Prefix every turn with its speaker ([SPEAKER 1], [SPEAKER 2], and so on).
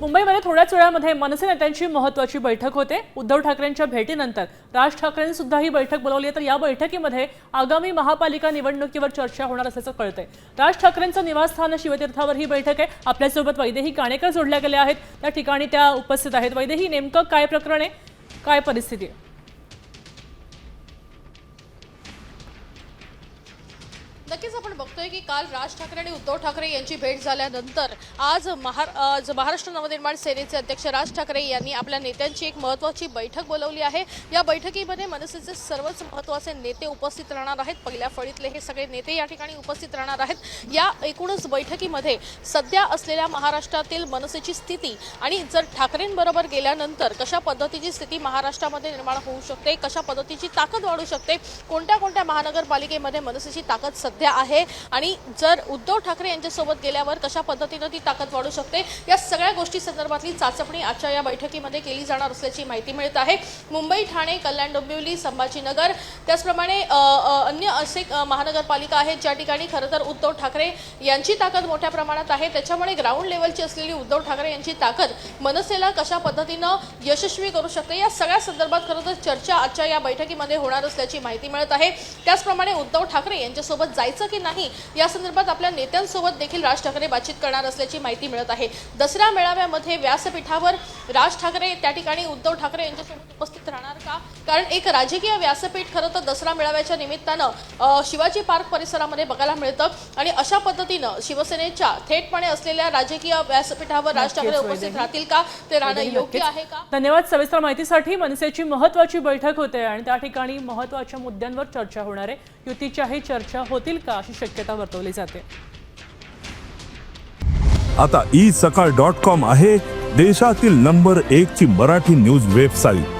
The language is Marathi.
[SPEAKER 1] मुंबईमध्ये थोड्याच वेळामध्ये मनसे नेत्यांची महत्वाची बैठक होते. उद्धव ठाकरेंच्या भेटीनंतर राज ठाकरेंनी सुद्धा ही बैठक बोलावली आहे. तर या बैठकीमध्ये आगामी महापालिका निवडणुकीवर चर्चा होणार असल्याचं कळतंय. राज ठाकरेंचं निवासस्थान शिवतीर्थावर ही बैठक आहे. आपल्यासोबत वैदेही काणेकर जोडल्या गेल्या आहेत. त्या ठिकाणी त्या उपस्थित आहेत. वैदेही नेमकं काय प्रकरण आहे? काय परिस्थिती आहे?
[SPEAKER 2] नक्कीच आपण बघतोय की काल राज ठाकरे आणि उद्धव ठाकरे यांची भेट झाल्यानंतर आज महार आज महाराष्ट्र नवनिर्माण सेनेचे अध्यक्ष राज ठाकरे यांनी आपल्या नेत्यांची एक महत्वाची बैठक बोलवली आहे. या बैठकीमध्ये मनसेचे सर्वच महत्त्वाचे नेते उपस्थित राहणार आहेत. पहिल्या फळीतले हे सगळे नेते या ठिकाणी उपस्थित राहणार आहेत. या एकूणच बैठकीमध्ये सध्या असलेल्या महाराष्ट्रातील मनसेची स्थिती आणि जर ठाकरेंबरोबर गेल्यानंतर कशा पद्धतीची स्थिती महाराष्ट्रामध्ये निर्माण होऊ शकते? कशा पद्धतीची ताकद वाढू शकते? कोणत्या कोणत्या महानगरपालिकेमध्ये मनसेची ताकद सध्या आहे. आणि जर उद्धव ठाकरे यांच्यासोबत गेल्यावर कशा पद्धतीनं ती ताकद वाढू शकते या सगळ्या गोष्टी संदर्भातली चाचपणी आजच्या या बैठकीमध्ये केली जाणार असल्याची माहिती मिळत आहे. मुंबई ठाणे कल्याण डोंबिवली संभाजीनगर त्याचप्रमाणे अन्य असे महानगरपालिका आहेत ज्या ठिकाणी खरं तर उद्धव ठाकरे यांची ताकद मोठ्या प्रमाणात आहे. त्याच्यामुळे ग्राउंड लेवलची असलेली उद्धव ठाकरे यांची ताकद मनसेला कशा पद्धतीनं यशस्वी करू शकते या सगळ्या संदर्भात खरं तर चर्चा आजच्या या बैठकीमध्ये होणार असल्याची माहिती मिळत आहे. त्याचप्रमाणे उद्धव ठाकरे यांच्यासोबत जायचं की नाही या संदर्भात आपल्या नेत्यांसोबत देखील राज ठाकरे बातचीत करणार असल्याची माहिती मिळत आहे. दसरा मेळाव्यामध्ये व्यासपीठावर राज ठाकरे त्या ठिकाणी उद्धव ठाकरे यांच्यासोबत कारण एक राजकीय व्यासपीठ खरं तर दसरा मेळाव्याच्या निमित्तानं शिवाजी पार्क परिसरामध्ये बघायला मिळतं. आणि अशा पद्धतीनं शिवसेनेच्या थेटपणे असलेल्या राजकीय व्यासपीठावर राज ठाकरे उपस्थित. राहतील का? ते राहणं योग्य. आहे का?
[SPEAKER 1] धन्यवाद सविस्तर माहितीसाठी. मनसेची महत्वाची बैठक होते आणि त्या ठिकाणी महत्त्वाच्या मुद्द्यांवर चर्चा होणार आहे. युतीच्याही चर्चा होतील का अशी शक्यता वर्तवली जाते.
[SPEAKER 3] आता ई सकाळ डॉट कॉम आहे. देशातील नंबर एक ची मराठी न्यूज वेबसाईट.